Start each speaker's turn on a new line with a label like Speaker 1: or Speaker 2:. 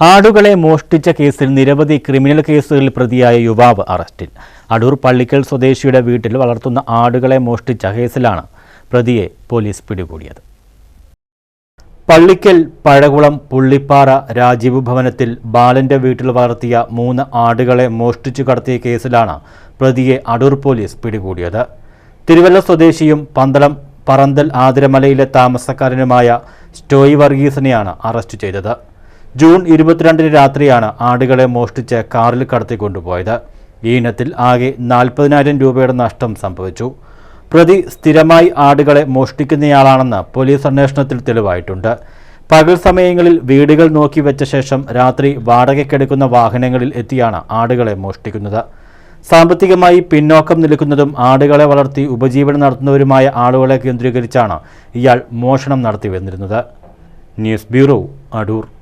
Speaker 1: ആടുകളെ മോഷ്ടിച്ച കേസിൽ നിരവധി ക്രിമിനൽ കേസുകളിൽ പ്രതിയായ യുവാവ് അറസ്റ്റിൽ. അടൂർ പള്ളിക്കൽ സ്വദേശിയുടെ വീട്ടിൽ വളർത്തുന്ന ആടുകളെ മോഷ്ടിച്ച കേസിലാണ് പ്രതിയെ പോലീസ് പിടികൂടിയത്. പള്ളിക്കൽ പഴകുളം പുള്ളിപ്പാറ രാജീവ് ഭവനത്തിൽ ബാലന്റെ വീട്ടിൽ വളർത്തിയ മൂന്ന് ആടുകളെ മോഷ്ടിച്ചു കടത്തിയ കേസിലാണ് പ്രതിയെ അടൂർ പോലീസ് പിടികൂടിയത്. തിരുവല്ല സ്വദേശിയും പന്തളം പറന്തൽ ആതിരമലയിലെ താമസക്കാരനുമായ സ്റ്റോയ് വർഗീസിനെയാണ് അറസ്റ്റ് ചെയ്തത്. ജൂൺ ഇരുപത്തിരണ്ടിന് രാത്രിയാണ് ആടുകളെ മോഷ്ടിച്ച് കാറിൽ കടത്തിക്കൊണ്ടുപോയത്. ഈ ഇനത്തിൽ ആകെ നാൽപ്പതിനായിരം രൂപയുടെ നഷ്ടം സംഭവിച്ചു. പ്രതി സ്ഥിരമായി ആടുകളെ മോഷ്ടിക്കുന്നയാളാണെന്ന് പോലീസ് അന്വേഷണത്തിൽ തെളിവായിട്ടുണ്ട്. പകൽ സമയങ്ങളിൽ വീടുകൾ നോക്കി വെച്ച ശേഷം രാത്രി വാടകയ്ക്കെടുക്കുന്ന വാഹനങ്ങളിൽ എത്തിയാണ് ആടുകളെ മോഷ്ടിക്കുന്നത്. സാമ്പത്തികമായി പിന്നോക്കം നിൽക്കുന്നതും ആടുകളെ വളർത്തി ഉപജീവനം നടത്തുന്നവരുമായ ആളുകളെ കേന്ദ്രീകരിച്ചാണ് ഇയാൾ മോഷണം നടത്തി വന്നിരുന്നത് ന്യൂസ് ബ്യൂറോ അടൂർ.